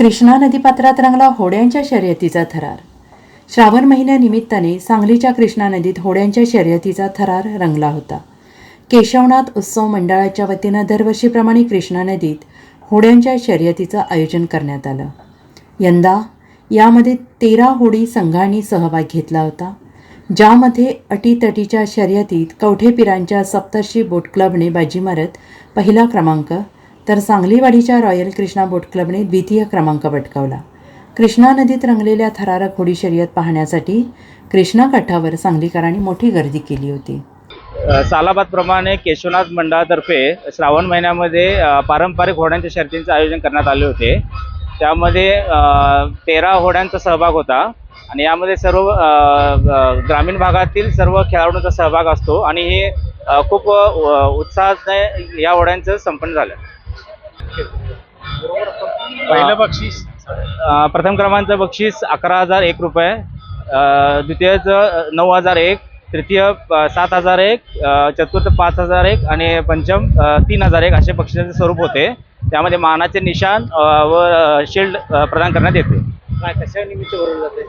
कृष्णा नदीपात्रात रंगला होड्यांच्या शर्यतीचा थरार. श्रावण महिन्यानिमित्ताने सांगलीच्या कृष्णा नदीत होड्यांच्या शर्यतीचा थरार रंगला होता. केशवनाथ उत्सव मंडळाच्या वतीनं दरवर्षीप्रमाणे कृष्णा नदीत होड्यांच्या शर्यतीचं आयोजन करण्यात आलं. यंदा यामध्ये तेरा होडी संघांनी सहभाग घेतला होता. ज्यामध्ये अटीतटीच्या शर्यतीत कवठेपिरांच्या सप्तर्षी बोट क्लबने बाजी मारत पहिला क्रमांक तर सांगलीवाडीच्या रॉयल कृष्णा बोट क्लबने द्वितीय क्रमांक पटकावला. कृष्णा नदीत रंगलेल्या थरारक होडी शर्यत पाहण्यासाठी कृष्णा काठावर सांगलीकरांनी मोठी गर्दी केली होती. सालाबादप्रमाणे केशवनाथ मंडळातर्फे श्रावण महिन्यामध्ये पारंपरिक होड्यांच्या शर्यतींचे आयोजन करण्यात आले होते. त्यामध्ये तेरा होड्यांचा सहभाग होता आणि यामध्ये सर्व ग्रामीण भागातील सर्व खेळाडूंचा सहभाग असतो आणि हे खूप उत्साहाने या होड्यांचं संपन्न झालं. पहिलं बक्षीस. प्रथम क्रमांकाचं बक्षीस अकरा हजार एक रुपये. द्वितीयचं नऊ हजार एक. तृतीय सात हजार एक. चतुर्थ पाच हजार एक. आणि पंचम तीन हजार एक असे बक्षिसाचे स्वरूप होते. त्यामध्ये मानाचे निशाण अ, व शिल्ड प्रदान करण्यात येते. कशा निमित्त भरवलं जाते?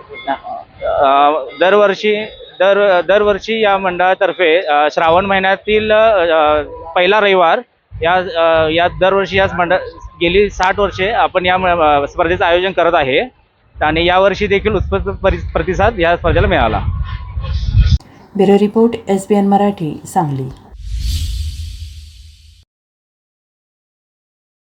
अ, दरवर्षी दर दरवर्षी या मंडळातर्फे श्रावण महिन्यातील पहिला रविवार या या दरवर्षी या मंडळ गेली साठ वर्षे आपण या स्पर्धेचं आयोजन करत आहे. आणि यावर्षी देखील उत्स्फूर्त प्रतिसाद या स्पर्धेला मिळाला. Bureau report S B N Marathi Sangli.